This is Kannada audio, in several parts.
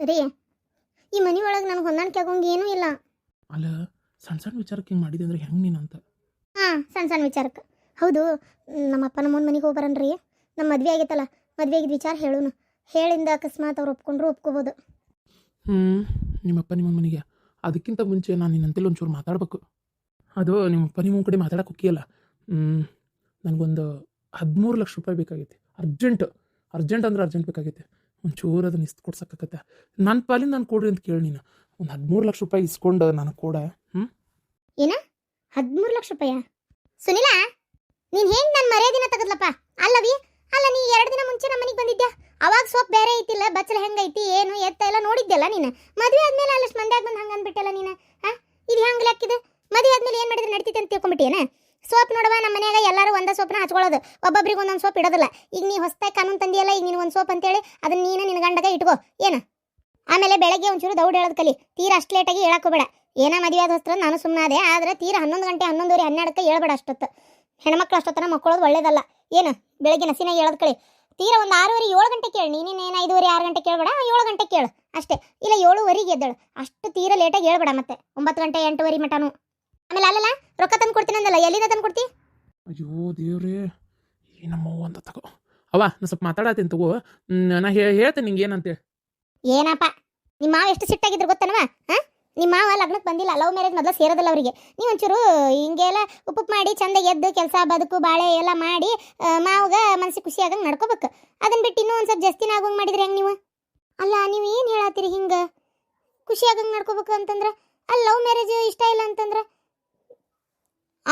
ರೀ ಈ ಮನೆ ಒಳಗೆ ನನಗೆ ಹೊಂದಾಣಿಕೆ ಆಗೋಂಗೆ ಏನೂ ಇಲ್ಲ. ಅಲ್ಲ ಸಣ್ಣ ಸಣ್ಣ ವಿಚಾರಕ್ಕೆ ಹಿಂಗೆ ಮಾಡಿದೆ ಅಂದ್ರೆ ಹೆಂಗೆ ನೀನು ಅಂತ? ಹಾಂ ಸಣ್ಣ ಸಣ್ಣ ವಿಚಾರಕ್ಕೆ ಹೌದು ನಮ್ಮ ಅಪ್ಪ ನಮ್ಮನ ಮನೆಗೆ ಹೋಗಿ ಬರನ್ರಿ ನಮ್ಮ ಮದುವೆ ಆಗೈತಲ್ಲ ಮದುವೆ ಆಗಿದ್ದ ವಿಚಾರ ಹೇಳೋನು. ಹೇಳಿಂದ ಅಕಸ್ಮಾತ್ ಅವ್ರು ಒಪ್ಕೊಂಡ್ರು ಒಪ್ಕೋಬೋದು. ಹ್ಞೂ ನಿಮ್ಮಪ್ಪ ನಿಮ್ಮ ಮನೆಗೆ. ಅದಕ್ಕಿಂತ ಮುಂಚೆ ನಾನು ನಿನ್ನಂತಲ್ಲಿ ಒಂಚೂರು ಮಾತಾಡ್ಬೇಕು. ಅದು ನಿಮ್ಮಪ್ಪ ನಿಮ್ಮ ಕಡೆ ಮಾತಾಡಕ್ಕೆ ಹೋಗಿಯಲ್ಲ ನನಗೊಂದು ಹದಿಮೂರು ಲಕ್ಷ ರೂಪಾಯಿ ಬೇಕಾಗೈತಿ. ಅರ್ಜೆಂಟ್ ಅರ್ಜೆಂಟ್ ಅಂದ್ರೆ ಅರ್ಜೆಂಟ್ ಬೇಕಾಗೈತಿ. ಒಂಚೂರು ಅದನ್ನ ಇಸ್ತು ಕೊಡ್ಸಕ್ಕಾಗತ್ತೆ. ನನ್ನ ಪಾಲಿನ ನಾನು ಕೊಡ್ರಿ ಅಂತ ಕೇಳಿ ನೀನು. ಒಂದು ಹದಿಮೂರು ಲಕ್ಷ ರೂಪಾಯಿ ಇಸ್ಕೊಂಡು ನಾನು ಕೊಡ. ಹ್ಞೂ ಹದಿಮೂರು ಲಕ್ಷ ರೂಪಾಯ? ಸುನಿಲ, ನೀನ್ ಹೆಂಗ್ ನನ್ನ ಮರ್ಯಾದಿನ ತಗದ್ಲಪ್ಪ? ಅಲ್ಲವಿ ಅಲ್ಲ, ನೀ ಎರಡು ದಿನ ಮುಂಚೆ ನಮ್ಮ ಮನೆಗೆ ಬಂದಿದ್ದೆ ಅವಾಗ ಸೋಪ್ ಬೇರೆ ಐತಿಲ್ಲ, ಬಚ್ಚಲ ಹೆಂಗೈತಿ ಏನು, ಎತ್ತ ಎಲ್ಲ ನೋಡಿದ್ದೆಲ್ಲ ನೀನು? ಮದುವೆ ಆದ್ಮೇಲೆ ಅಲ್ಲಷ್ಟು ಮಂದ್ಯಾಗ ಬಂದು ಹಂಗೆ ಅಂದ್ಬಿಟ್ಟಲ್ಲ ನೀನು, ಹಾಂ? ಇದು ಹೆಂಗೆ ಲೆಕ್ಕಿದೆ ಮದುವೆ ಆದ್ಮೇಲೆ ಏನು ಮಾಡಿದ್ರೆ ನಡೀತೈತೆ ಅಂತ ತಿಳ್ಕೊಂಬಿಟ್ಟಿಯೇನ ಸೋಪ್ ನೋಡುವ ನಮ್ಮ ಮನ್ಯಾಗ ಎಲ್ಲರೂ ಒಂದೇ ಸೋಪ್ನ ಹಚ್ಕೊಳ್ಳೋದು. ಒಬ್ಬೊಬ್ರಿಗೆ ಒಂದೊಂದು ಸೋಪ್ ಇಡೋದಿಲ್ಲ. ಈಗ ನೀ ಹೊಸ್ತಾಗಿ ಕಾನೂನು ತಂದಿಯಲ್ಲ, ಈಗ ನೀನು ಒಂದು ಸೋಪ್ ಅಂತೇಳಿ ಅದನ್ನ ನೀನು ನಿನ್ನ ಗಂಡಗ ಇಟ್ಕೋ. ಏನು? ಆಮೇಲೆ ಬೆಳಗ್ಗೆ ಒಂಚೂರು ದೌಡ್ ಹೇಳೋದು ಕಲಿ. ತೀರಾ ಅಷ್ಟು ಲೇಟಾಗಿ ಹೇಳಕ್ಕೋಬೇಡ ಏನೋ ಮದುವೆ ಮದುವೆ ಹೊಸ್ತ್ರ ನಾನು ಸುಮ್ಮನಾದೆ ಆದರೆ ತೀರಾ ಹನ್ನೊಂದು ಗಂಟೆ, ಹನ್ನೊಂದುವರೆ, ಹನ್ನೆರಡಕ್ಕೆ ಹೇಳ್ಬೇಡ ಅಷ್ಟೊತ್ತು. ಹೆಣ್ಮಕ್ಳು ಅಷ್ಟೊತ್ತನ ಮಕ್ಕಳೋದು ಒಳ್ಳೇದಲ್ಲ. ಏನು? ಬೆಳಗ್ಗೆ ನಸಿನಾಗಿ ಹೇಳೋದು ಕಳಿ ತೀರಾ ಒಂದು ಆರೂವರೆ, ಏಳು ಗಂಟೆ ಕೇಳಿ. ನೀನೇನು ಐದುವರೆ, ಆರು ಗಂಟೆ ಕೇಳಬೇಡ? ಏಳು ಗಂಟೆ ಕೇಳು. ಅಷ್ಟೇ. ಇಲ್ಲ, ಏಳುವರೆಗೆ ಎದ್ದೇಳು. ಅಷ್ಟು ತೀರಾ ಲೇಟಾಗಿ ಹೇಳ್ಬೇಡ ಮತ್ತೆ. ಒಂಬತ್ತು ಗಂಟೆ, ಎಂಟುವರೆ ಮಟನು. ಆಮೇಲೆ ಅಲ್ಲಲ್ಲ ರೊಕ್ಕ ತಂದು ಕೊಡ್ತೀನಿ ಅಂದಲ್ಲ ಎಲ್ಲಿಂದ ತಂದು ಕೊಡ್ತಿ? ಅಯ್ಯೋ ದೇವ್ರೇ ಏನಮ್ಮ ಒಂದು ಅಂತ ತಗೋ. ಅವ ನಾನು ಸ್ವಲ್ಪ ಮಾತಾಡತ್ತೀನಿ ತಗೋ. ನಾ ಹೇಳ್ತೇನೆ ನಿಂಗೆ ಏನಂತೆ ಏನಪ್ಪ? ನಿಮ್ಮ ಮಾವ ಎಷ್ಟು ಸಿಟ್ಟಾಗಿದ್ರು ಗೊತ್ತನವ ಹಾ? ನಿಮ್ಮ ಮಾವ ಲಗ್ನಕ್ಕೆ ಬಂದಿಲ್ಲ ಲವ್ ಮ್ಯಾರೇಜ್ ಮೊದಲು ಸೇರೋದಿಲ್ಲ ಅವರಿಗೆ. ನೀವು ಒಂಚೂರು ಹಿಂಗೆಲ್ಲ ಉಪ್ಪು ಮಾಡಿ ಚಂದ ಎದ್ದು ಕೆಲಸ ಬದುಕು ಬಾಳೆ ಎಲ್ಲ ಮಾಡಿ ಮಾವಾಗ ಮನಸ್ಸಿಗೆ ಖುಷಿ ಆಗಂಗೆ ನಡ್ಕೋಬೇಕು. ಅದನ್ನ ಬಿಟ್ಟು ಇನ್ನೂ ಒಂದು ಸ್ವಲ್ಪ ಜಾಸ್ತಿ ಆಗೋಂಗೆ ಮಾಡಿದ್ರೆ ಹೆಂಗೆ ನೀವು? ಅಲ್ಲ ನೀವು ಏನು ಹೇಳತ್ತೀರಿ ಹಿಂಗೆ? ಖುಷಿಯಾಗಂಗೆ ನಡ್ಕೋಬೇಕು ಅಂತಂದ್ರೆ? ಅಲ್ಲಿ ಲವ್ ಮ್ಯಾರೇಜ್ ಇಷ್ಟ ಇಲ್ಲ ಅಂತಂದ್ರೆ?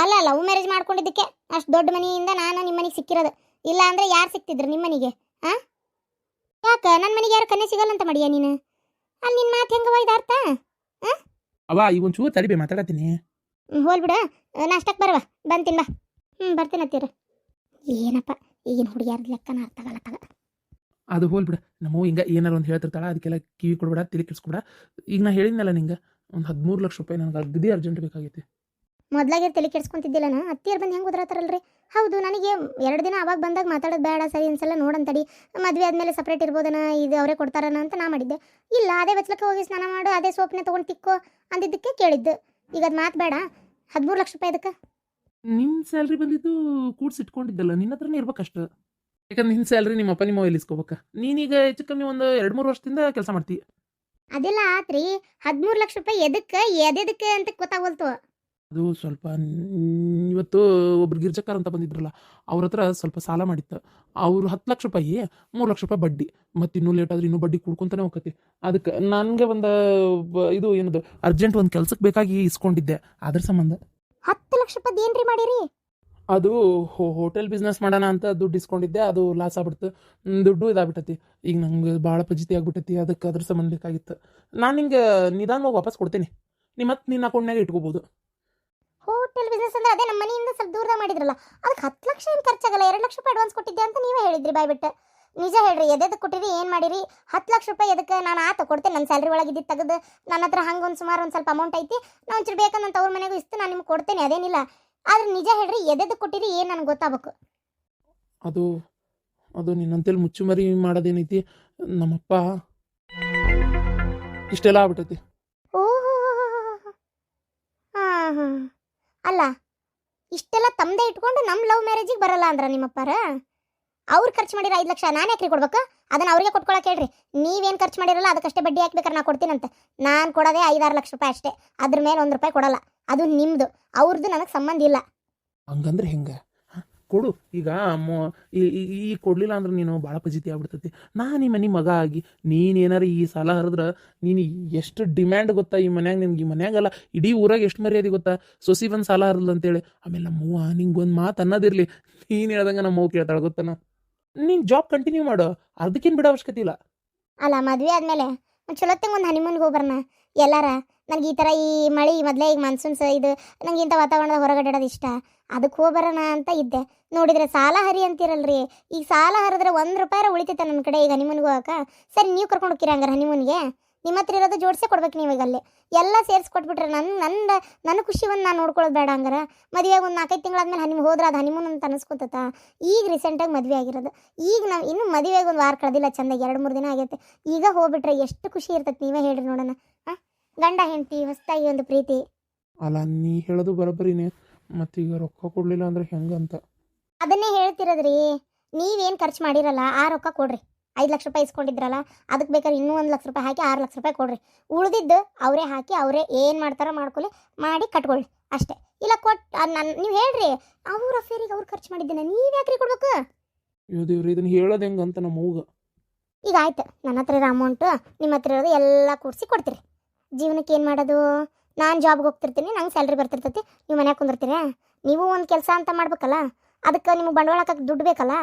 ಅಲ್ಲ ಲವ್ ಮ್ಯಾರೇಜ್ ಮಾಡ್ಕೊಂಡಿದ್ದಕ್ಕೆ ಅಷ್ಟು ದೊಡ್ಡ ಮನೆಯಿಂದ ನಾನು ನಿಮ್ಮ ಮನೆಗೆ ಸಿಕ್ಕಿರೋದು. ಇಲ್ಲ ಅಂದರೆ ಯಾರು ಸಿಕ್ತಿದ್ರು ನಿಮ್ಮ ಮನೆಗೆ? ಹಾಂ ಯಾಕೆ? ನನ್ನ ಮನೆಗೆ ಯಾರು ಕನ್ನೆ ಸಿಗಲ್ಲ ಅಂತ ಮಾಡಿಯ ನೀನು? ಅಲ್ಲಿ ನಿನ್ನ ಮಾತು ಹೆಂಗವ ಇದು ಅರ್ಥ? ಹಾಂ ಅವ ಈಗ ಒಂಚೂರು ತಡಿಬೇ ಮಾತಾಡತ್ತೀನಿ. ಹ್ಞೂ ಹೋಲ್ ಬಿಡ. ನಾಷ್ಟಕ್ಕೆ ಬರುವ ಬಂತೀನಿ ಬಾ ಹ್ಞೂ ಬರ್ತೀನಿ ಅತ್ತೀರ ಏನಪ್ಪ ಈಗಿನ ಹುಡುಗಿಯಾರ ಲೆಕ್ಕನ ಅರ್ಥ ಆಗಲ್ಲ ತಗ. ಅದು ಹೋಲ್ಬಿಡ ನಮ್ಮ ಹಿಂಗೆ ಏನಾರು ಒಂದು ಹೇಳ್ತಿರ್ತಾಳ ಅದಕ್ಕೆಲ್ಲ ಕಿವಿ ಕೊಡ್ಬೇಡ ತಿಳಿ ಕೆಡ್ಸ್ಕೊಬೇಡ. ಈಗ ನಾ ಹೇಳಿದ್ನಲ್ಲ ನಿಂಗೆ ಒಂದು ಹದಿಮೂರು ಲಕ್ಷ ರೂಪಾಯಿ ನನಗೆ ಅಗದಿ ಅರ್ಜೆಂಟ್ ಬೇಕಾಗೈತಿ. ಮೊದ್ಲಾಗೆ ತಲೆ ಕೆಡ್ಸ್ಕೊಂತಿದ್ದಿಲ್ಲನ? ಅತ್ತಿಯರ್ ಬಂದು ಹೆಂಗೆ ಉದ್ರತಾರಲ್ರಿ? ಹೌದು ನನಗೆ ಎರಡು ದಿನ ಅವಾಗ ಬಂದಾಗ ಮಾತಾಡೋದು ಬೇಡ ಸರಿ ಅನ್ಸಲ್ಲ ನೋಡಂತಡಿ ಮದುವೆ ಆದಮೇಲೆ ಸಪ್ರೇಟ್ ಇರ್ಬೋದನ ಇದು ಅವರೇ ಕೊಡ್ತಾರನ ಅಂತ ನಾ ಮಾಡಿದ್ದೆ. ಇಲ್ಲ ಅದೇ ಬಚ್ಲಕ್ಕೆ ಹೋಗಿ ಸ್ನಾನ ಮಾಡು ಅದೇ ಸೋಪ್ನೇ ತೊಗೊಂಡು ತಿಕ್ಕೋ ಅಂದಿದ್ದಕ್ಕೆ ಕೇಳಿದ್ದು. ಈಗ ಅದು ಮಾತು ಬೇಡ. ಹದಿಮೂರು ಲಕ್ಷ ರೂಪಾಯಿ ಅದಕ್ಕೆ ನಿಮ್ಮ ಸ್ಯಾಲ್ರಿ ಬಂದಿದ್ದು ಕೂಡ್ಸಿಟ್ಕೊಂಡಿದ್ದಲ್ಲ ನಿನ್ನ ಹತ್ರನೇ ಇರ್ಬೇಕಷ್ಟು. ಯಾಕಂದ್ರೆ ನಿನ್ನ ಸ್ಯಾಲ್ರಿ ನಿಮ್ಮ ಅಪ್ಪ ನಿಮ್ಮ ಇಸ್ಕೋಬೇಕ. ನೀನೀಗ ಹೆಚ್ಚು ಕಮ್ಮಿ ಒಂದು ಎರಡು ಮೂರು ವರ್ಷದಿಂದ ಕೆಲಸ ಮಾಡ್ತೀವಿ ಅದೆಲ್ಲ ಆತ್ರಿ ಹದಿಮೂರು ಲಕ್ಷ ರೂಪಾಯಿ ಎದಕ್ಕೆ ಎದೆದಕ್ಕೆ ಅಂತ ಗೊತ್ತಾಗೋಲ್ತು. ಅದು ಸ್ವಲ್ಪ ಇವತ್ತು ಒಬ್ರು ಗಿರ್ಜಕ್ಕಾರ ಅಂತ ಬಂದಿದ್ರಲ್ಲ ಅವ್ರ ಹತ್ರ ಸ್ವಲ್ಪ ಸಾಲ ಮಾಡಿತ್ತು. ಅವ್ರು ಹತ್ತು ಲಕ್ಷ ರೂಪಾಯಿ ಮೂರು ಲಕ್ಷ ರೂಪಾಯಿ ಬಡ್ಡಿ. ಮತ್ತು ಇನ್ನೂ ಲೇಟ್ ಆದ್ರೆ ಇನ್ನೂ ಬಡ್ಡಿ ಕುಡ್ಕೊಂತಾನೆ ಹೋಗತಿ ಅದಕ್ಕೆ ನನಗೆ ಒಂದು ಇದು ಏನದು ಅರ್ಜೆಂಟ್ ಒಂದು ಕೆಲ್ಸಕ್ಕೆ ಬೇಕಾಗಿ ಇಸ್ಕೊಂಡಿದ್ದೆ. ಅದ್ರ ಸಂಬಂಧ. ಹತ್ತು ಲಕ್ಷ ರೂಪಾಯಿ ಏನ್ರಿ ಮಾಡಿರಿ? ಅದು ಹೋಟೆಲ್ ಬಿಸ್ನೆಸ್ ಮಾಡೋಣ ಅಂತ ದುಡ್ಡು ಇಸ್ಕೊಂಡಿದ್ದೆ ಅದು ಲಾಸ್ ಆಗ್ಬಿಡ್ತು. ದುಡ್ಡು ಇದಾಗ್ಬಿಟ್ಟತಿ. ಈಗ ನಂಗೆ ಭಾಳ ಪಜಿತಿ ಆಗ್ಬಿಟ್ಟತಿ ಅದಕ್ಕೆ ಅದ್ರ ಸಂಬಂಧ ಬೇಕಾಗಿತ್ತು. ನಾನು ಹಿಂಗೆ ನಿಧಾನವಾಗಿ ವಾಪಸ್ ಕೊಡ್ತೀನಿ. ನಿಮ್ಮ ಮತ್ತೆ ನಿನ್ನ ಅಕೌಂಟ್ನಾಗ ಇಟ್ಕೋಬೋದು. ಹೋಟೆಲ್ ಬಿಸ್ನೆಸ್ ಅಂದ್ರೆ ಅದೇ ನಮ್ಮ ಮನೆಯಿಂದ ಸ್ವಲ್ಪ ದೂರದ ಮಾಡಿದ್ರಲ್ಲ, ಅದಕ್ಕೆ ಹತ್ತು ಲಕ್ಷ ಏನು ಖರ್ಚಾಗಲ್ಲ, ಎರಡು ಲಕ್ಷ ರೂಪಾಯಿ ಅಡ್ವಾನ್ಸ್ ಕೊಟ್ಟಿದ್ದೆ ಅಂತ ನೀವೇ ಹೇಳಿದ್ರಿ ಬಾಯ್ಬಿಟ್ಟು ನಿಜ ಹೇಳ್ರಿ, ಎದೆದಕ್ಕೆ ಕೊಟ್ಟಿರಿ, ಏನು ಮಾಡಿರಿ? ಹತ್ತು ಲಕ್ಷ ರೂಪಾಯಿ ಎದಕ್ಕೆ ನಾನು ಆತ ಕೊಡ್ತೇನೆ ನನ್ನ ಸ್ಯಾಲ್ರಿ ಒಳಗೆ ಇದ್ದಿದ್ದು ತೆಗೆದು, ನನ್ನ ಹತ್ರ ಹಂಗೆ ಒಂದು ಸುಮಾರು ಒಂದು ಸ್ವಲ್ಪ ಅಮೌಂಟ್ ಐತಿ ನಾನು ಒಂಚೂರು ಬೇಕಂತ ತವ್ರ ಮನೆಗೂ ಇಸ್ತು, ನಾನು ನಿಮ್ಗೆ ಕೊಡ್ತೇನೆ, ಅದೇನಿಲ್ಲ. ಆದ್ರೆ ನಿಜ ಹೇಳ್ರಿ, ಎದೆದಕ್ಕೆ ಕೊಟ್ಟಿರಿ, ಏನು ನನಗೆ ಗೊತ್ತಾಗಬೇಕು. ಅದು ಅದು ನಿನ್ನಂತೇಳಿ ಮುಚ್ಚುಮರಿ ಮಾಡೋದೇನೈತಿ, ನಮ್ಮಪ್ಪ ಇಷ್ಟೆಲ್ಲ ಆಗ್ಬಿಟ್ಟೈತಿ ಓಹೋ ಹಾಂ ಹಾಂ ಅಲ್ಲ, ಇಷ್ಟೆಲ್ಲ ತಮ್ಮದೇ ಇಟ್ಕೊಂಡು ನಮ್ಮ ಲವ್ ಮ್ಯಾರೇಜಿಗೆ ಬರಲ್ಲ ಅಂದ್ರ ನಿಮ್ಮಪ್ಪಾರ? ಅವ್ರು ಖರ್ಚು ಮಾಡಿರ ಐದು ಲಕ್ಷ ನಾನು ಯಾಕ್ರಿ ಕೊಡ್ಬೇಕು? ಅದನ್ನ ಅವ್ರಿಗೆ ಕೊಟ್ಕೊಳಕ್ಕೆ ಹೇಳ್ರಿ. ನೀವೇನು ಖರ್ಚು ಮಾಡಿರಲ್ಲ ಅದಕ್ಕಷ್ಟೇ ಬಡ್ಡಿ ಹಾಕ್ಬೇಕಾರೆ ನಾ ಕೊಡ್ತೀನಂತೆ. ನಾನು ಕೊಡೋದೇ ಐದಾರು ಲಕ್ಷ ರೂಪಾಯಿ ಅಷ್ಟೇ. ಅದ್ರ ಮೇಲೆ ಒಂದು ರೂಪಾಯಿ ಕೊಡಲ್ಲ. ಅದು ನಿಮ್ಮದು ಅವ್ರದ್ದು ನನಗೆ ಸಂಬಂಧ ಇಲ್ಲ. ಹಂಗಂದ್ರೆ ಹೆಂಗೆ? ಕೊಡು. ಈಗ ಈ ಕೊಡಲಿಲ್ಲ ಅಂದ್ರೆ ನೀನು ಭಾಳ ಪಜಿತಿ ಆಗ್ಬಿಡ್ತೈತಿ. ನಾ ನಿಮ್ಮ ಮನೆ ಮಗ ಆಗಿ ನೀನು ಏನಾರ ಈ ಸಾಲ ಹರಿದ್ರೆ ನೀನು ಎಷ್ಟು ಡಿಮ್ಯಾಂಡ್ ಗೊತ್ತಾ ಈ ಮನ್ಯಾಗ ನಿನ್ಗೆ? ಈ ಮನ್ಯಾಗಲ್ಲ ಇಡೀ ಊರಾಗ ಎಷ್ಟು ಮರ್ಯಾದೆ ಗೊತ್ತಾ? ಸೊಸಿ ಬಂದು ಸಾಲ ಹರಿದ್ಲು ಅಂತೇಳಿ. ಆಮೇಲೆ ನಮ್ಮವ್ವ ನಿಂಗೆ ಒಂದು ಮಾತು ಅನ್ನೋದಿರಲಿ. ನೀನು ಹೇಳ್ದಂಗೆ ನಮ್ಮ ಅವ್ವ ಕೇಳ್ತಾಳೆ ಗೊತ್ತಾನ? ನೀನು ಜಾಬ್ ಕಂಟಿನ್ಯೂ ಮಾಡು. ಅದಕ್ಕೇನು ಬಿಡೋ ಅವಶ್ಯಕತೆ ಇಲ್ಲ. ಅಲ್ಲ, ಮದುವೆ ಆದಮೇಲೆ ಚಲೋತ್ತಂಗೆ ಒಂದು ಹನಿಮೂನ್ಗೆ ಹೋಗ್ಬರ್ನ ಎಲ್ಲಾರ? ನನಗೆ ಈ ಥರ ಈ ಮಳೆ ಮೊದಲೇ ಈಗ ಮಾನ್ಸೂನ್ಸ್ ಇದು ನನಗೆ ಇಂಥ ವಾತಾವರಣದ ಹೊರಗಡೆ ಇಷ್ಟ. ಅದಕ್ಕೆ ಹೋಗ್ಬರೋಣ ಅಂತ ಇದ್ದೆ. ನೋಡಿದರೆ ಸಾಲ ಹರಿ ಅಂತೀರಲ್ರಿ. ಈಗ ಸಾಲ ಹರಿದ್ರೆ ಒಂದು ರೂಪಾಯಿ ಉಳಿತೈತೆ ನನ್ನ ಕಡೆ ಈಗ ಹನಿಮೂನ್ಗೆ ಹೋಗಕ್ಕೆ ಸರಿ, ನೀವು ಕರ್ಕೊಂಡು ಹೋಗ್ತೀರಾ ಹಂಗಾರೆ ಹನಿಮೂನ್ಗೆ ನಿಮ್ಮ ಹತ್ರ ಇರೋದು ಜೋಡಿಸೇ ಕೊಡ್ಬೇಕು ನೀವು ಈಗ ಅಲ್ಲಿ ಎಲ್ಲ ಸೇರಿಸಿ ಕೊಟ್ಬಿಟ್ರೆ ನನ್ನ ನನ್ನ ನನ್ನ ಖುಷಿ ಒಂದು ನಾನು ನೋಡ್ಕೊಳ್ಳೋದು ಬೇಡ ಅಂದ್ರೆ ಮದುವೆಯಾಗಿ ಒಂದು ನಾಲ್ಕೈದು ತಿಂಗಳಾದ್ಮೇಲೆ ಹನಿಮೂನ್ ಹೋದ್ರೆ ಅದು ಹನಿಮೂನ್ ಅಂತ ಅನಿಸ್ಕೊತತ? ಈಗ ರೀಸೆಂಟಾಗಿ ಮದುವೆ ಆಗಿರೋದು. ಈಗ ನಾವು ಇನ್ನೂ ಮದುವೆಗೆ ಒಂದು ವಾರ ಕಳೆದಿಲ್ಲ ಚಂದಾಗಿ ಎರಡು ಮೂರು ದಿನ ಆಗೈತೆ. ಈಗ ಹೋಗ್ಬಿಟ್ರೆ ಎಷ್ಟು ಖುಷಿ ಇರ್ತೈತೆ ನೀವೇ ಹೇಳ್ರಿ ನೋಡೋಣ. ಹಾಂ? ಗಂಡ ಹೆಂಡತಿ ಹೊಸದಾಗಿ ಒಂದು ಪ್ರೀತಿ. ಅಲ್ಲ ನೀ ಹೇಳೋದು ಮತ್ತೆ ಈಗ ರೊಕ್ಕ ಕೊಡಲಿಲ್ಲ ಅಂದ್ರೆ ಹೆಂಗಂತ? ಅದನ್ನೇ ಹೇಳ್ತಿರೋದ್ರಿ. ನೀವೇನು ಖರ್ಚು ಮಾಡಿರಲ್ಲ ಆ ರೊಕ್ಕ ಕೊಡ್ರಿ. ಐದು ಲಕ್ಷ ರೂಪಾಯಿ ಇಸ್ಕೊಂಡಿದ್ರಲ್ಲ ಅದಕ್ಕೆ ಬೇಕಾದ್ರೆ ಇನ್ನೂ ಒಂದು ಲಕ್ಷ ರೂಪಾಯಿ ಹಾಕಿ ಆರು ಲಕ್ಷ ರೂಪಾಯಿ ಕೊಡ್ರಿ. ಉಳಿದಿದ್ದು ಅವರೇ ಹಾಕಿ ಅವರೇ ಏನು ಮಾಡ್ತಾರೋ ಮಾಡ್ಕೊಳ್ಳಿ ಮಾಡಿ ಕಟ್ಕೊಳ್ಳಿ ಅಷ್ಟೇ. ಇಲ್ಲ ಕೊಟ್ಟು ನನ್ನ ನೀವು ಹೇಳ್ರಿ ಅವ್ರ ಅಫೇರಿಗೆ ಅವ್ರು ಖರ್ಚು ಮಾಡಿದ್ದೇನೆ ನೀವು ಯಾಕ್ರಿ ಕೊಡ್ಬೇಕು? ದೇವ್ರಿ ಇದನ್ನ ಹೇಳೋದು ಹೆಂಗಂತ ನಮ್ಮ ಈಗ ಆಯ್ತು ನನ್ನ ಹತ್ರ ಇರೋ ಅಮೌಂಟು ನಿಮ್ಮ ಹತ್ರ ಇರೋದು ಎಲ್ಲ ಕೂಡಿಸಿ ಕೊಡ್ತೀರಿ. ಜೀವನಕ್ಕೆ ಏನು ಮಾಡೋದು? ನಾನು ಜಾಬ್ಗೆ ಹೋಗ್ತಿರ್ತೀನಿ ನಂಗೆ ಸ್ಯಾಲ್ರಿ ಬರ್ತಿರ್ತೈತಿ ನೀವು ಮನ್ಯಾಗ ಕುಂದಿರ್ತೀರಾ? ನೀವು ಒಂದು ಕೆಲಸ ಅಂತ ಮಾಡ್ಬೇಕಲ್ಲ ಅದಕ್ಕೆ ನಿಮಗೆ ಬಂಡವಾಳ ಹಾಕಕ್ಕೆ ದುಡ್ಡು ಬೇಕಲ್ಲ?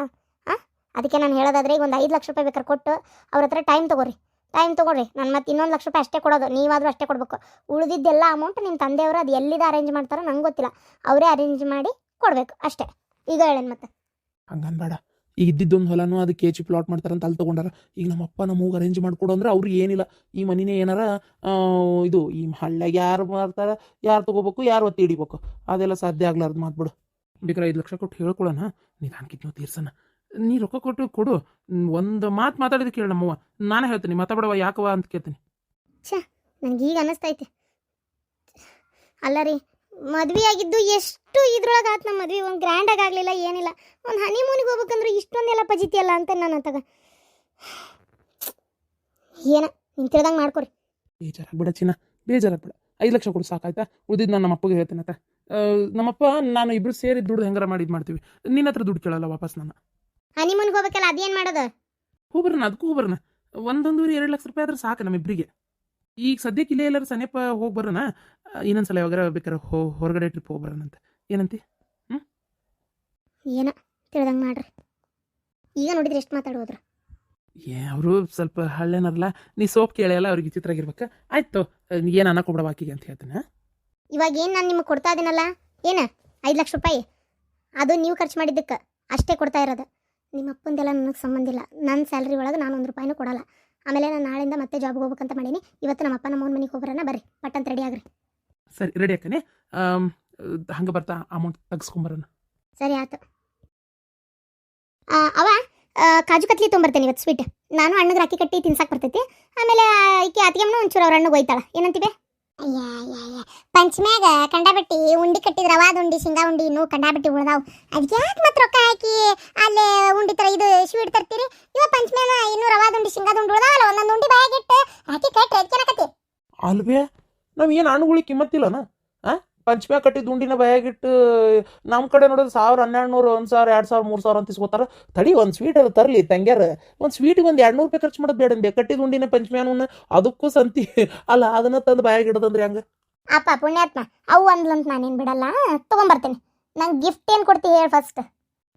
ಅದಕ್ಕೆ ನಾನು ಹೇಳೋದಾದ್ರೆ ಈಗ ಒಂದು ಐದು ಲಕ್ಷ ರೂಪಾಯಿ ಬೇಕಾದ್ರೆ ಕೊಟ್ಟು ಅವ್ರ ಹತ್ರ ಟೈಮ್ ತೊಗೊರಿ. ಟೈಮ್ ತೊಗೊಳ್ರಿ. ನಾನು ಮತ್ತೆ ಇನ್ನೊಂದು ಲಕ್ಷ ರೂಪಾಯಿ ಅಷ್ಟೇ ಕೊಡೋದು. ನೀವಾದರೂ ಅಷ್ಟೇ ಕೊಡಬೇಕು. ಉಳಿದಿದ್ದೆಲ್ಲ ಅಮೌಂಟ್ ನಿಮ್ಮ ತಂದೆಯವರು ಅದು ಎಲ್ಲಿದೆ ಅರೇಂಜ್ ಮಾಡ್ತಾರೋ ನಂಗೆ ಗೊತ್ತಿಲ್ಲ. ಅವರೇ ಅರೇಂಜ್ ಮಾಡಿ ಕೊಡಬೇಕು ಅಷ್ಟೇ. ಈಗ ಹೇಳೇನು ಮತ್ತೆ? ಹಂಗನ್ಬೇಡ. ಈಗ ಇದ್ದಿದ್ದೊಂದು ಹೊಲನೂ ಅದಕ್ಕೆ ಹೆಚ್ಚು ಪ್ಲಾಟ್ ಮಾಡ್ತಾರಂತ ಅಲ್ಲಿ ತೊಗೊಂಡಾರ. ಈಗ ನಮ್ಮ ಅಪ್ಪ ನಮ್ಮ ಅರೇಂಜ್ ಮಾಡ್ಕೊಡು ಅಂದ್ರೆ ಅವ್ರಿಗೆ ಏನಿಲ್ಲ. ಈ ಮನಿನೇ ಏನಾರ ಇದು ಈ ಹಳ್ಳ್ಯಾಗ ಯಾರು ಮಾಡ್ತಾರೆ, ಯಾರು ತೊಗೋಬೇಕು, ಯಾರು ಒತ್ತಿ ಹಿಡಿಬೇಕು. ಅದೆಲ್ಲ ಸಾಧ್ಯ ಆಗ್ಲಾರ್ದು ಮಾತ್ಬಿಡು ಬೇಕಾದ್ರೆ ಐದು ಲಕ್ಷ ಕೊಟ್ಟು ಹೇಳ್ಕೊಳ್ಳೋಣ ನೀನು ನೀವು ತೀರ್ಸಣ. ನೀ ರೊಕ್ಕ ಕೊಟ್ಟು ಕೊಡು. ಒಂದು ಮಾತು ಮಾತಾಡಿದ ಕೇಳಿ ನಮ್ಮವ್ವ. ನಾನೇ ಹೇಳ್ತೀನಿ ಮಾತಾಡವ ಯಾಕವ ಅಂತ ಕೇಳ್ತೀನಿ. ನನಗೆ ಈಗ ಅನ್ನಿಸ್ತೈತೆ ಅಲ್ಲ ರೀ ಮದ್ವೆ ಆಗಿದ್ದು ಎಷ್ಟು ಇದ್ರೊಳಗೆ ಆತು ನಮ್ಮ ಮದುವೆ. ಒಂದು ಗ್ರ್ಯಾಂಡಾಗಿ ಆಗಲಿಲ್ಲ ಏನಿಲ್ಲ. ಒಂದು ಹನಿಮೂನಿಗೆ ಹೋಗ್ಬೇಕಂದ್ರೆ ಇಷ್ಟೊಂದೆಲ್ಲ ಪಜಿತಿ ಅಲ್ಲ ಅಂತ ನಾನು ಅಂತಾಗ ಏನ ನಿನ್ ತಿಳ್ದಂಗೆ ಮಾಡ್ಕೊರಿ. ಬೇಜಾರಾಗ್ಬಿಡ ಚಿನ್ನ ಬೇಜಾರಾಗ್ಬಿಡ. ಐದು ಲಕ್ಷ ಕೊಡು ಸಾಕಾಯ್ತಾ? ಉಳಿದಿದ್ದು ನಾನು ನಮ್ಮ ಅಪ್ಪಗೆ ಹೇಳ್ತೇನೆ ಆತ ಆ, ನಮ್ಮಪ್ಪ ನಾನು ಇಬ್ರು ಸೇರಿ ದುಡ್ಡು ಹೆಂಗಾರ ಮಾಡಿ ಇದು ಮಾಡ್ತೀವಿ. ನಿನ್ನ ಹತ್ರ ದುಡ್ಡು ಕೇಳಲ್ಲ ವಾಪಸ್ ನಾನು. ಹನಿಮೂನಿಗೆ ಹೋಗ್ಬೇಕಲ್ಲ ಅದೇನು ಮಾಡೋದು? ಹೋಗ್ಬರ್ನ ಅದಕ್ಕೂ ಹೋಗ್ಬರ್ನ ಒಂದೊಂದೂರಿ ಎರಡು ಲಕ್ಷ ರೂಪಾಯಿ ಆದ್ರೆ ಸಾಕು ನಮ್ಮಿಬ್ಬರಿಗೆ ಈಗ ಸದ್ಯಕ್ಕೆ ಇಲ್ಲೇ ಎಲ್ಲರೂ ಸನೇಪ ಹೋಗಿ ಬರೋಣ ಇನ್ನೊಂದ್ಸಲ ಯಾವಾಗ ಬೇಕಾರೆ ಹೋ ಹೊರಗಡೆ ಟ್ರಿಪ್ ಹೋಗಿ ಬರೋಣ ಅಂತ. ಏನಂತಿ? ಏನ ತಿಳ್ದಂಗೆ ಮಾಡ್ರಿ. ಈಗ ನೋಡಿದ್ರೆ ಎಷ್ಟು ಮಾತಾಡೋದ್ರ. ಏ ಅವರು ಸ್ವಲ್ಪ ಹಳ್ಳೆನರಲ್ಲ ನೀ ಸೋಪ್ ಕೇಳೆಯಲ್ಲ ಅವ್ರಿಗೆ ಚಿತ್ರ ಆಗಿರ್ಬೇಕು. ಆಯ್ತು ಏನು ಅನ್ನಕೊಬಿಡ ಬಾಕಿಗೆ ಅಂತ ಹೇಳ್ತೀನಿ ಇವಾಗ ಏನು ನಾನು ನಿಮಗೆ ಕೊಡ್ತಾ ಇದ್ದೀನಲ್ಲ ಏನು? ಐದು ಲಕ್ಷ ರೂಪಾಯಿ? ಅದು ನೀವು ಖರ್ಚು ಮಾಡಿದ್ದಕ್ಕೆ ಅಷ್ಟೇ ಕೊಡ್ತಾ ಇರೋದು. ನಿಮ್ಮ ಅಪ್ಪಂದೆಲ್ಲ ನನಗೆ ಸಂಬಂಧ ಇಲ್ಲ. ನನ್ನ ಸ್ಯಾಲ್ರಿ ಒಳಗೆ ನಾನು ಒಂದು ರೂಪಾಯಿನೂ ಕೊಡಲ್ಲ. ಆಮೇಲೆ ನಾನು ನಾಳೆಯಿಂದ ಮತ್ತೆ ಜಾಬ್ಗೆ ಹೋಗ್ಬೇಕಂತ ಮಾಡೀನಿ. ಇವತ್ತು ನಮ್ಮ ಅಪ್ಪ ನಮ್ಮ ಅವ್ನ ಮನೆಗೆ ಹೋಗ್ಬರೋಣ ಬರ್ರಿ. ಪಟ್ಟಂತ ರೆಡಿ ಆಗ್ರಿ. ಸರಿ ರೆಡಿ ಅಕ್ಕನೆ. ಹಂಗೆ ಬರ್ತಾ ಅಮೌಂಟ್ ತೆಗ್ಸ್ಕೊಂಬರೋಣ. ಸರಿ ಆಯ್ತು. ಆ, ಅವ ಕಾಜು ಕತ್ಲಿ ತೊಗೊಂಬರ್ತೇನೆ ಇವತ್ತು ಸ್ವೀಟ್ ನಾನು ಹಣ್ಣಿಗೆ ರಾಕಿ ಕಟ್ಟಿ ತಿನ್ಸಕ್ಕೆ ಬರ್ತೈತಿ. ಆಮೇಲೆ ಈಕೆ ಅತ್ತಿಗೆಮ್ಮನ ಒಂಚೂರು ಅವ್ರ ಹಣ್ಣು ಒಯ್ತಾಳ. ಏನಂತೀವಿ ಪಂಚಮ್ಯಾಗ ಕಂಡಾಬಿಟ್ಟಿ ಉಂಡಿ ಕಟ್ಟಿದ್ರ ರವಾದ ಉಂಡಿ ಶೇಂಗಾ ಉಂಡಿ ಇನ್ನೂ ಕಂಡಾಬಿಟ್ಟಿ ಉಳ್ದಾವ್. ಅದಕ್ಕೆ ಯಾಕೆ ಮತ್ತೆ ರೊಕ್ಕ ಹಾಕಿ ಅಲ್ಲೇ ಉಂಡಿ ತರ ಇದು ಸ್ವೀಟ್ ತರ್ತೀರಿ ಇವ ಪಂಚಮ್ಯಾಗ ಇನ್ನೂ ರವಾದ ಉಂಡಿ ಶೇಂಗಾದ ಉಂಡಿ ಉಳ್ದಾವಲ್ಲ ಒಂದೊಂದು ಉಂಡಿ ಬಾಯಾಗಿಟ್ಟು ಹಾಕಿ ಕಟ್ಟಿ ಅದಕ್ಕೆ ಅಲ್ವೇ ನಾವು ಏನು ಹಣ್ಣುಗಳಿಗೆ ಕಿಮ್ಮತ್ತಿಲ್ಲನ ಆ? ಪಂಚಮ್ಯಾ ಕಟ್ಟಿದ ಉಂಡಿನ ಬಯಾಗಿಟ್ಟು ನಮ್ಮ ಕಡೆ ನೋಡಿದ್ರೆ ಸಾವಿರ, ಹನ್ನೆರಡು ನೂರು, ಒಂದು ಸಾವಿರ, ಎರಡು ಸಾವಿರ, ಮೂರು ಸಾವಿರ ಅಂತ ಇಸ್ಕೋತಾರೆ. ತಡಿ ಒಂದು ಸ್ವೀಟ್ ಅದು ತರಲಿ ತಂಗ್ಯಾರ. ಒಂದು ಸ್ವೀಟಿಗೆ ಒಂದು ಎರಡು ನೂರು ರೂಪಾಯಿ ಖರ್ಚು ಮಾಡೋದು ಬೇಡಂದೆ ಕಟ್ಟಿದ ಉಂಡಿನ ಪಂಚಮ್ಯಾನ ಅದಕ್ಕೂ ಸಂತಿ. ಅಲ್ಲ, ಅದನ್ನ ತಂದು ಬಯಾಗಿಡೋದಂದ್ರೆ ಹೆಂಗೆ? ಅಪ್ಪ, ಪುಣ್ಯಾತ್ಮ, ಅವು ಅಂದ್ಲಂತ ನಾನೇನು ಬಿಡಲ್ಲ. ತೊಗೊಂಬರ್ತೀನಿ. ನಂಗೆ ಗಿಫ್ಟ್ ಏನು ಕೊಡ್ತಿ ಹೇಳಿ ಫಸ್ಟ್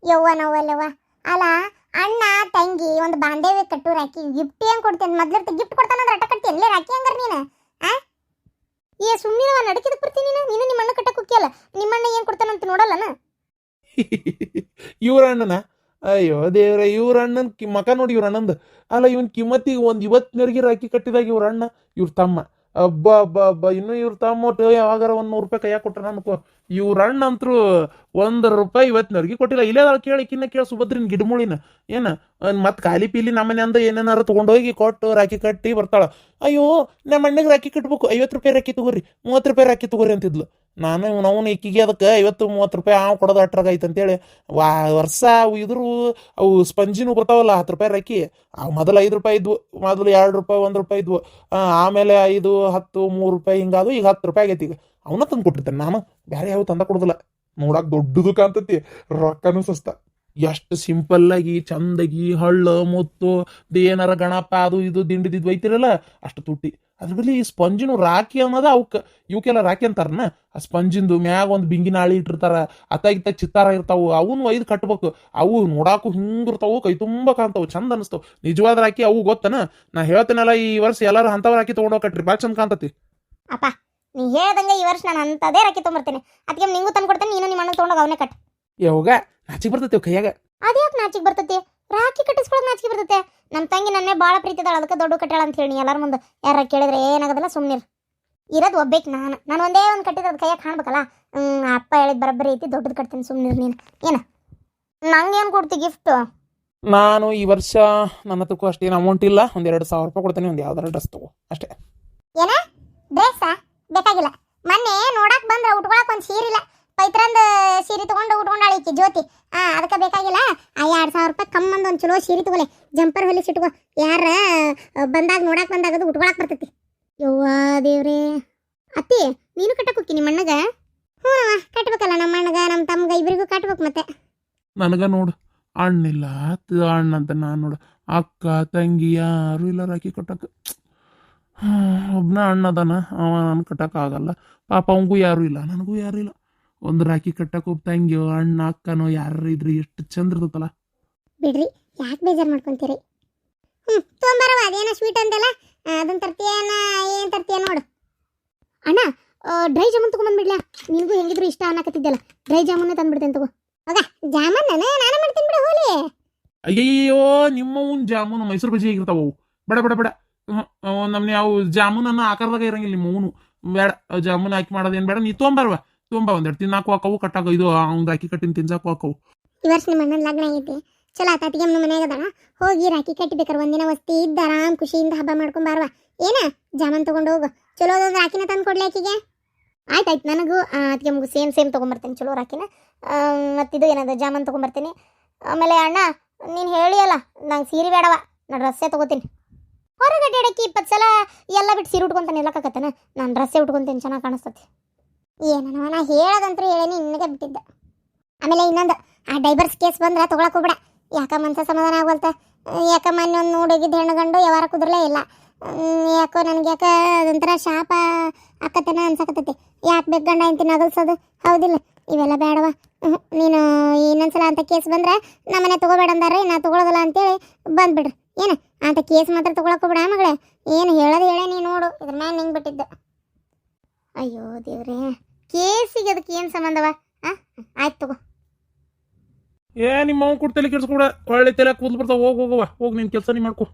ಯವ್ವ ನೋವಲ್ಲವ್ವ ಅಲ್ಲ, ಅಣ್ಣ, ತಂಗಿ ಒಂದು ಬಾಂಧವ್ಯ ಕಟ್ಟು ಹಾಕಿ ಗಿಫ್ಟ್ ಏನು ಕೊಡ್ತೀನಿ ಮೊದಲು ಗಿಫ್ಟ್ ಕೊಡ್ತಾನಂದ್ರೆ ಕಟ್ಟಿ ಎಲ್ಲೇ ರಾಕಿ ಹಂಗಾರ ನೀನು? ಆ? ಏ ಸುಮ್ಮನೆ ನಡಕಿದ ಬರ್ತೀನಿ ನೀನು. ನೀನು ನಿಮ್ಮ ಅಣ್ಣ ಕಟ್ಟಕ್ಕೆ ಹೋಗ್ಯಲ್ಲ ನಿಮ್ಮ ಅಣ್ಣ ಏನು ಕೊಡ್ತಾನಂತ ನೋಡಲ್ಲನ? ಇವ್ರ ಅಣ್ಣನ? ಅಯ್ಯೋ ದೇವ್ರ, ಇವ್ರ ಅಣ್ಣನ ಕಿ ಮಕ ನೋಡಿ ಇವ್ರ ಅಣ್ಣಂದು. ಅಲ್ಲ, ಇವನ್ ಕಿಮ್ಮತ್ತಿಗೆ ಒಂದು ಇವತ್ತಿನವರೆಗೆ ರಾಕಿ ಕಟ್ಟಿದಾಗ ಇವ್ರ ಅಣ್ಣ, ಇವ್ರ ತಮ್ಮ. ಅಬ್ಬ ಅಬ್ಬ ಅಬ್ಬ, ಇನ್ನು ಇವ್ರ ತಮ್ಮ ಯಾವಾಗಾರ ಒಂದು ನೂರು ರೂಪಾಯಿ ಕೈಯಾಗ ಕೊಟ್ರ ಅನ್ಕೋ ಇವ್ರ ಅಣ್ಣ ಅಂತರೂ ಒಂದು ರೂಪಾಯಿ ಇವತ್ತಿನವರೆಗೆ ಕೊಟ್ಟಿಲ್ಲ. ಇಲ್ಲೇ ಅದ್ರ ಕೇಳಿ, ಕಿನ್ನ ಕೇಳಿ ಸುಭದ್ರಿನ ಗಿಡಮೂಳಿನ. ಏನ? ಮತ್ತೆ ಖಾಲಿ ಪೀಲಿ ನಮ್ಮನೆ ಅಂದ ಏನೇನಾರು ತೊಗೊಂಡೋಗಿ ಕೊಟ್ಟು ರಾಕಿ ಕಟ್ಟಿ ಬರ್ತಾಳ. ಅಯ್ಯೋ, ನಮ್ಮ ಅಣ್ಣಗೆ ರಾಕಿ ಕಟ್ಬೇಕು. ಐವತ್ತು ರೂಪಾಯಿ ರಾಕಿ ತಗೋರಿ. ಮೂವತ್ತು ರೂಪಾಯಿ ರಾಕಿ ತಗೋರಿ ಅಂತಿದ್ಲು. ನಾನು ನಾವು ಇಕ್ಕಿಗೆ ಅದಕ್ಕೆ ಐವತ್ತು, ಮೂವತ್ತು ರೂಪಾಯಿ ಆ ಕೊಡೋದು ಅಟ್ರಾಗ ಅಂತೇಳಿ. ವಾ, ವರ್ಷ ಅವು ಇದ್ರು ಅವು ಸ್ಪಂಜಿನೂ ಬರ್ತಾವಲ್ಲ, ಹತ್ತು ರೂಪಾಯಿ ರಾಕಿ ಮೊದಲು ಐದು ರೂಪಾಯಿ ಇದ್ವು, ಮೊದಲು ಎರಡು ರೂಪಾಯಿ, ಒಂದು ರೂಪಾಯಿ ಇದ್ವು. ಆಮೇಲೆ ಐದು, ಹತ್ತು, ಮೂರು ರೂಪಾಯಿ ಹಿಂಗಾದು ಈಗ ಹತ್ತು ರೂಪಾಯಿ ಆಗೈತಿ ಈಗ. ಅವನ್ನ ತಂದು ಕೊಟ್ಟಿರ್ತೇನೆ ನಾನು ಬೇರೆ ಯಾವ ತಂದ ಕೊಡೋದಿಲ್ಲ. ನೋಡಕ್ಕೆ ದೊಡ್ಡದು ಕಾಣ್ತತಿ. ರೊಕ್ಕನೂ ಸಸ್ತ. ಎಷ್ಟು ಸಿಂಪಲ್ಲಾಗಿ ಆಗಿ ಚಂದಾಗಿ ಹಳ್ಳ ಮುತ್ತು ಏನಾರ ಗಣಪ ಅದು ಇದು ದಿಂಡಿದಿದ್ದು ಒಯ್ತಿರಲ್ಲ ಅಷ್ಟು ತುಟ್ಟಿ. ಅದ್ರ ಬಲ್ಲಿ ಈ ಸ್ಪಂಜಿನು ರಾಕಿ ಅನ್ನೋದು ಅವಕ್ಕೆ ಇವಕ್ಕೆಲ್ಲ ರಾಖಿ ಅಂತಾರನ? ಆ ಸ್ಪಂಜಿಂದು ಮ್ಯಾಗ ಒಂದು ಬಿಂಗಿನ ಆಳಿ ಇಟ್ಟಿರ್ತಾರ ಅತ್ತ ಇತ್ತ ಚಿತ್ತಾರ ಇರ್ತಾವು ಅವನು ಒಯ್ದು ಕಟ್ಬೇಕು. ಅವು ನೋಡಾಕು ಹಿಂಗಿರ್ತಾವು ಕೈ ತುಂಬ ಕಾಣ್ತಾವು ಚಂದ ಅನಿಸ್ತಾವು ನಿಜವಾದ ರಾಕಿ ಅವು ಗೊತ್ತನ? ನಾ ಹೇಳ್ತೇನಲ್ಲ ಈ ವರ್ಷ ಎಲ್ಲಾರು ಅಂಥವ್ ರಾಕಿ ತೊಗೊಂಡೋಗಿ ಕಟ್ರಿ ಭಾಳ ಚಂದ ಕಾಣ್ತತಿ. ಅಪ್ಪ ನೀ ಹೇಳ್ದಂಗೆ ಈ ವರ್ಷ ನಾನು ಅಂಥದೇ ರಾಕಿ ತೊಗೊಂಬರ್ತೇನೆ. ಅದಕ್ಕೆ ನಿಂಗೂ ತಂದು ಕೊಡ್ತೇನೆ ನೀನು ನಿಮ್ಮ ಅಣ್ಣ ತೊಗೊಂಡೋಗಿ ಅವನೇ ಕಟ್. ಯಾವಾಗ. ನಾಚಿಗೆ ಬರ್ತೈತೆ ಕೈಯಾಗ. ಅದ್ಯಾಕೆ ನಾಚಿಗೆ ಬರ್ತೈತಿ? ರಾಕಿ ಕಟ್ಟಿಸ್ಕೊಳಕ್ ನಾಚಿಕೆ ಬರ್ತೈತೆ. ನಮ್ಮ ತಂಗಿ ನನ್ನೇ ಭಾಳ ಪ್ರೀತಿದಾಳ ಅದಕ್ಕೆ ದೊಡ್ಡ ಕಟ್ಟಾಳ ಅಂತ ಹೇಳಿ ಎಲ್ಲರ ಮುಂದೆ ಯಾರ ಕೇಳಿದ್ರೆ ಏನಾಗೋದಿಲ್ಲ ಸುಮ್ಮನಿರು ಇರೋದು ಒಬ್ಬೇಕು ನಾನು. ನಾನು ಒಂದೇ ಒಂದು ಕಟ್ಟಿದ್ರೆ ಅದು ಕೈಯಾಗ ಕಾಣ್ಬೇಕಲ್ಲ? ಅಪ್ಪ ಹೇಳಿದ ಬರಬ್ಬರಿ ಐತಿ ದೊಡ್ಡದು ಕಟ್ತೀನಿ ಸುಮ್ಮನಿರು ನೀನು. ಏನ? ನಂಗೇನು ಕೊಡ್ತಿ ಗಿಫ್ಟ್ ನಾನು ಈ ವರ್ಷ ನನ್ನ ಹತ್ರಕ್ಕೂ ಅಷ್ಟೇನು ಅಮೌಂಟ್ ಇಲ್ಲ. ಒಂದು ಎರಡು ಸಾವಿರ ರೂಪಾಯಿ ಕೊಡ್ತೀನಿ ಒಂದು ಯಾವ್ದಾರ ಡ್ರೆಸ್ ತಗೋ. ಅಷ್ಟೇ. ಏನ? ಡ್ರೆಸ್ಸಾ ಬೇಕಾಗಿಲ್ಲ. ಮೊನ್ನೆ ನೋಡಕ್ ಬಂದ್ರೆ ಉಟ್ಕೊಳಕ್ ಒಂದು ಸೀರಿಲ್ಲ. ಪೈತ್ರಂದ ಸೀರೆ ತಗೊಂಡು ಉಟ್ಕೊಂಡಾಳ ಈಕಿ ಜ್ಯೋತಿ. ಆ, ಅದಕ್ಕೆ ಬೇಕಾಗಿಲ್ಲ? ಆ, ಎರಡು ಸಾವಿರ ರೂಪಾಯಿ ಕಮ್ಮಂದು ಒಂದು ಚಲೋ ಸೀರೆ ತಗೋಲೇ ಜಂಪರ್ ಹೊಲಿಸಿ ಇಟ್ಕೋ. ಯಾರ ಬಂದಾಗ ನೋಡಕ್ ಬಂದಾಗ ಅದು ಉಟ್ಕೊಳಕ್ ಬರ್ತೈತಿ. ಯವ್ವ ದೇವ್ರೇ. ಅತ್ತಿ, ನೀನು ಕಟ್ಟಕ್ ಹೋಕ್ಕಿ ನಿಮ್ಮ ಅಣ್ಣಗ? ಹ್ಞೂ ಕಟ್ಬೇಕಲ್ಲ ನಮ್ಮ ಅಣ್ಣಗ, ನಮ್ಮ ತಮ್ಮಗ ಇಬ್ಬರಿಗೂ ಕಟ್ಬೇಕು ಮತ್ತೆ. ನನಗ ನೋಡು, ಅಣ್ಣಿಲ್ಲ ಅಣ್ಣ ಅಂತ ನಾನು ನೋಡು. ಅಕ್ಕ, ತಂಗಿ ಯಾರು ಇಲ್ಲ ರಾಕಿ ಕಟ್ಟಕ್ಕೆ ಒಬ್ಬನ ಅಣ್ಣ ಅದಾನ, ಅವ ನಾನು ಕಟ್ಟಕ್ಕಾಗಲ್ಲ ಪಾಪ ಅವಂಗೂ ಯಾರೂ ಇಲ್ಲ, ನನಗೂ ಯಾರೂ ಇಲ್ಲ. ಒಂದು ರಾಕಿ ಕಟ್ಟಕ್ಕೆ ಹೋಗ್ತಾ ತಂಗಿಯೋ ಅಣ್ಣ ಅಕ್ಕನೋ ಯಾರು ಇದ್ರಿ? ಎಷ್ಟು ಚಂದ ಇರ್ತೈತಲ್ಲ ಬಿಡ್ರಿ ಯಾಕೆ ಬೇಜಾರು ಮಾಡ್ಕೊಂತೀರಿ? ಹ್ಞೂ ತೊಂಬರವ ಅದೇನೋ ಸ್ವೀಟ್ ಅಂದಲ್ಲ? ಅದನ್ನ ತರ್ತೀಯನ ಏನು ತರ್ತೀಯ ನೋಡು. ಅಣ್ಣ ಡ್ರೈ ಜಾಮೂನ್ ತಗೊಂಬಂದ್ಬಿಡ್ಲಾ ನಿನಗೂ ಹೆಂಗಿದ್ರು ಇಷ್ಟ ಅನ್ನಕತ್ತಿದ್ದಲ್ಲ. ಡ್ರೈ ಜಾಮೂನೇ ತಂದ್ಬಿಡ್ತೇನೆ ತಗೋ. ಹೋಗ ಜಾಮೂನ್ ನಾನು ಮಾಡ್ತೀನಿ ಬಿಡು ಹೋಲಿ ಅಯ್ಯಯ್ಯೋ ನಿಮ್ಮ ಜಾಮೂನು ಮೈಸೂರು ಬಜ್ಜಿ ಹೇಗಿರ್ತಾವು ಬೇಡ ಬೇಡ ಬೇಡ. ನಮ್ನೆ ಯಾವ ಜಾಮೂನನ್ನು ಆಕಾರದಾಗ ಇರಂಗಿಲ್ಲ ನಿಮ್ಮ ಬೇಡ ಜಾಮೂನ್ ಹಾಕಿ ಮಾಡೋದೇನು ಬೇಡ. ನೀ ತೊಂಬರ್ವ ತೊಂಬ ಒಂದೆರಡು ತಿನ್ನಾಕು ಹಾಕವು ಕಟ್ಟಾಕ ಇದು ಅವ್ನ ರಾಕಿ ಕಟ್ಟಿನ ತಿನ್ಸಾಕು ಹಾಕವು. ಈ ವರ್ಷ ನಿಮ್ಮ ಅಣ್ಣನ ಲಗ್ನ ಐತಿ. ಚಲೋ ಆತಾತಿಗೆ ನಮ್ಮ ಮನ್ಯಾಗ ಹೋಗಿ ರಾಕಿ ಕಟ್ಟಿ ಬೇಕಾರೆ ಒಂದಿನ ವಸ್ತಿ ಇದ್ದ ಆರಾಮ್ ಖುಷಿಯಿಂದ ಹಬ್ಬ ಮಾಡ್ಕೊಂಡ್ ಬಾರ್ವಾ ಏನ, ಜಾಮನ್ ತಗೊಂಡು ಹೋಗು. ಚಲೋ ಅದೊಂದು ರಾಖಿನ ತಂದು ಕೊಡ್ಲಿ ಆಕಿಗೆ ಆಯ್ತಾಯ್ತು ನನಗೂ ಅದಕ್ಕೆ ಮಗು, ಸೇಮ್ ಸೇಮ್ ತೊಗೊಂಬರ್ತೀನಿ ಚಲೋ ರಾಖಿನ ಮತ್ತಿದು ಏನದು, ಜಾಮನ್ ತೊಗೊಂಬರ್ತೀನಿ. ಆಮೇಲೆ ಅಣ್ಣ, ನೀನು ಹೇಳಿಯಲ್ಲ, ನಂಗೆ ಸೀರೆ ಬೇಡವ, ನಾನು ಡ್ರೆಸ್ಸೇ ತೊಗೋತೀನಿ. ಹೊರಗಡೆ ಇಡಕ್ಕೆ ಇಪ್ಪತ್ತು ಸಲ, ಎಲ್ಲ ಬಿಟ್ಟು ಸೀರೆ ಉಟ್ಕೊಂತಾನೆ ಎಲ್ಲಕ್ಕಾಗತ್ತಾನೆ ನಾನು ಡ್ರೆಸ್ಸೇ ಉಟ್ಕೊಂತೀನಿ, ಚೆನ್ನಾಗಿ ಕಾಣಿಸ್ತತಿ. ಏನೋ ನಾ ಹೇಳೋದಂತೂ ಹೇಳೇನಿ ನಿನಗೆ ಬಿಟ್ಟಿದ್ದೆ. ಆಮೇಲೆ ಇನ್ನೊಂದು, ಆ ಡೈವರ್ಸ್ ಕೇಸ್ ಬಂದ್ರೆ ತೊಗೊಳಕ್ಕೆ ಹೋಗ್ಬೇಡ. ಯಾಕ ಮನ್ಸ ಸಮಾಧಾನ ಆಗೋಲ್ತ. ಯಾಕ ಮೊನ್ನೆ ಒಂದು ನೋಡೋಗಿದ್ದು ಹೆಣ್ಣು ಗಂಡು ಯಾವಾರ ಕುದ್ರಲೇ ಇಲ್ಲ. ಯಾಕೋ ನನಗೆ ಯಾಕೆ ಅದೊಂಥರ ಶಾಪ ಅಕ್ಕತನ ಅನ್ಸಕತ್ತೈತಿ. ಯಾಕೆ ಬೇಕು ಗಂಡ ಅಂತ ನಗಲ್ಸೋದು? ಹೌದಿಲ್ಲ, ಇವೆಲ್ಲ ಬೇಡವ ನೀನು ಇನ್ನೊಂದ್ಸಲ ಅಂತ ಕೇಸ್ ಬಂದ್ರೆ ನಮ್ಮನೆ ತಗೋಬೇಡ ಅಂದಾರೆ ನಾ ತೊಗೊಳೋದಲ್ಲ ಅಂತೇಳಿ ಬಂದ್ಬಿಡ್ರಿ. ಏನು, ಅಂತ ಕೇಸ್ ಮಾತ್ರ ತೊಗೊಳಕ್ಕೆ ಹೋಗ್ಬೇಡ ಮಗಳೇ. ಏನು ಹೇಳೋದು ಹೇಳೇ ನೀ ನೋಡು. ಇದ್ರ ಮ್ಯಾಲೆ ನಿಂಗೆ ಬಿಟ್ಟಿದ್ದೆ. ಅಯ್ಯೋ ದೇವ್ರೇ, ಕೇಸಿಗೆ ಅದಕ್ಕೆ ಏನು ಸಂಬಂಧವ? ಆ? ಆಯ್ತು ತಗೋ. ಏ, ನಿಮ್ಮ ಅವ್ನು ಕೊಡ್ತೇಲಿ ಕೆಡ್ಸ್ಕೊಡ ಒಳ್ಳೆ ತಲೆ ಕೂದಲು ಬರ್ತಾವ. ಹೋಗಿ ಹೋಗವ ಹೋಗಿ, ನಿನ್ ಕೆಲಸ ನೀ ಮಾಡ್ಕೊ.